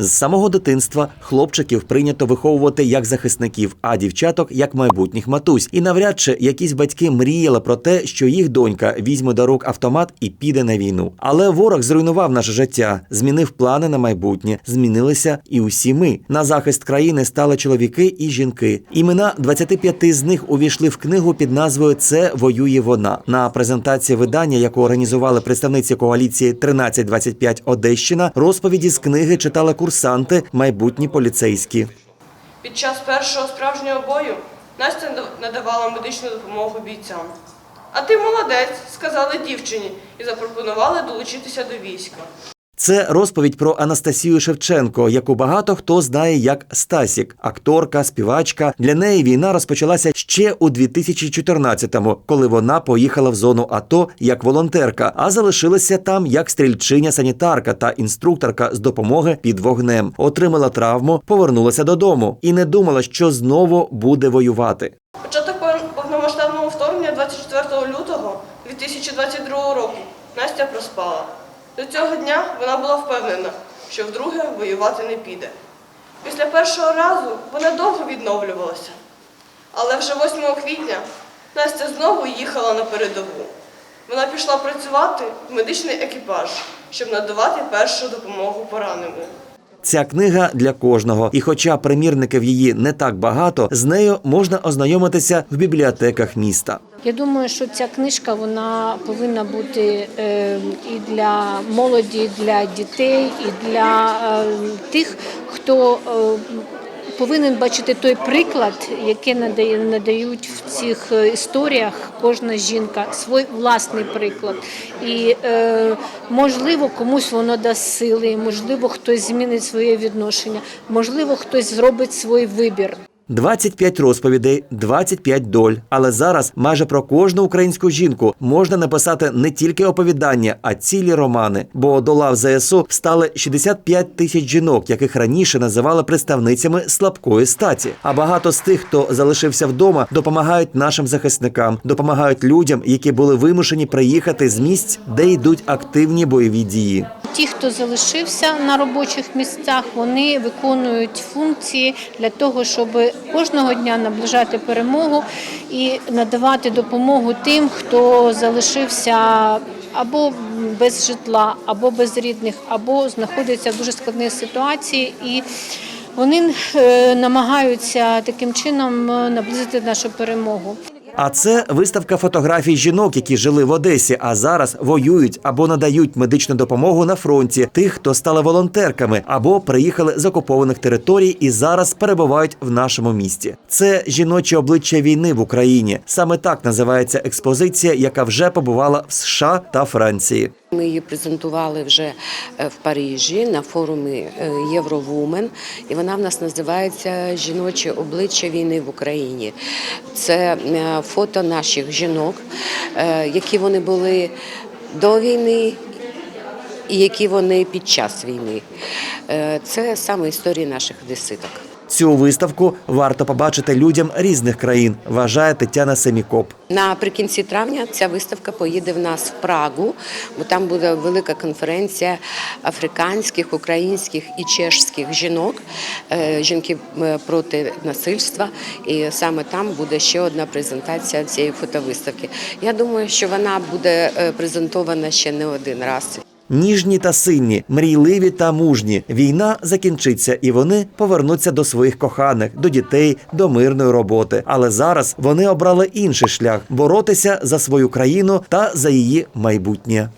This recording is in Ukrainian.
З самого дитинства хлопчиків прийнято виховувати як захисників, а дівчаток як майбутніх матусь. І навряд чи якісь батьки мріяли про те, що їх донька візьме до рук автомат і піде на війну. Але ворог зруйнував наше життя, змінив плани на майбутнє, змінилися і усі ми. На захист країни стали чоловіки і жінки. Імена 25 з них увійшли в книгу під назвою Це воює вона. На презентації видання, яку організували представниці коаліції 1325 Одещина, розповіді з книги читали курсанти, майбутні поліцейські. Під час першого справжнього бою Настя надавала медичну допомогу бійцям. А ти молодець, сказали дівчині і запропонували долучитися до війська. Це розповідь про Анастасію Шевченко, яку багато хто знає як Стасік, акторка, співачка. Для неї війна розпочалася ще у 2014-му, коли вона поїхала в зону АТО як волонтерка, а залишилася там як стрільчиня санітарка та інструкторка з допомоги під вогнем. Отримала травму, повернулася додому і не думала, що знову буде воювати. Початок повномасштабного вторгнення 24 лютого 2022 року Настя проспала. До цього дня вона була впевнена, що вдруге воювати не піде. Після першого разу вона довго відновлювалася. Але вже 8 квітня Настя знову їхала на передову. Вона пішла працювати в медичний екіпаж, щоб надавати першу допомогу пораненим. Ця книга для кожного, і хоча примірників її не так багато, з нею можна ознайомитися в бібліотеках міста. Я думаю, що ця книжка вона повинна бути е, і для молоді, і для дітей, і для е, тих, хто е, повинен бачити той приклад, який надає, надають в цих е, історіях кожна жінка, свій власний приклад. І е, можливо, комусь воно дасть сили, можливо, хтось змінить своє відношення, можливо, хтось зробить свій вибір. 25 розповідей, 25 доль. Але зараз майже про кожну українську жінку можна написати не тільки оповідання, а цілі романи. Бо до лав ЗСУ стали 65 тисяч жінок, яких раніше називали представницями слабкої статі. А багато з тих, хто залишився вдома, допомагають нашим захисникам, допомагають людям, які були вимушені приїхати з місць, де йдуть активні бойові дії. Ті, хто залишився на робочих місцях, вони виконують функції для того, щоб кожного дня наближати перемогу і надавати допомогу тим, хто залишився або без житла, або без рідних, або знаходиться в дуже складній ситуації і. Вони е, намагаються таким чином е, наблизити нашу перемогу. А це виставка фотографій жінок, які жили в Одесі, а зараз воюють або надають медичну допомогу на фронті, тих, хто стали волонтерками або приїхали з окупованих територій і зараз перебувають в нашому місті. Це жіноче обличчя війни в Україні. Саме так називається експозиція, яка вже побувала в США та Франції. Ми її презентували вже е, в Парижі на форумі е, Євровумен, і вона в нас називається Жіноче обличчя війни в Україні. Це е, фото наших жінок, які вони були до війни. І які вони під час війни. Це саме історії наших одеситок. Цю виставку варто побачити людям різних країн, вважає Тетяна Семікоп. Наприкінці травня ця виставка поїде в нас в Прагу, бо там буде велика конференція африканських, українських і чешських жінок, е, жінки проти насильства. І саме там буде ще одна презентація цієї фотовиставки. Я думаю, що вона буде е, презентована ще не один раз. Ніжні та сильні, мрійливі та мужні. Війна закінчиться, і вони повернуться до своїх коханих, до дітей, до мирної роботи. Але зараз вони обрали інший шлях боротися за свою країну та за її майбутнє.